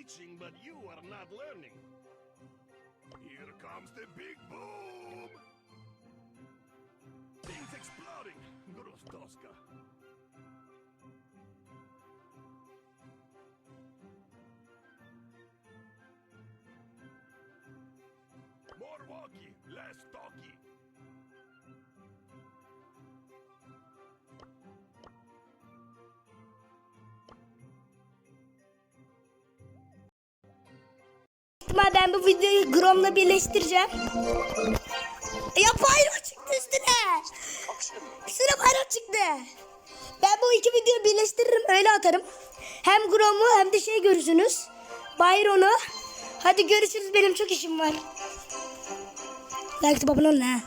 teaching, but you are not learning. Here comes the big Ama ben bu videoyu Grom'la birleştireceğim. Ya pyro çıktı üstüne. Üstüne pyro çıktı. Ben bu iki videoyu birleştiririm öyle atarım. Hem Grom'u hem de şey görürsünüz. Byron'u. Hadi görüşürüz benim çok işim var. Like abone olun ha.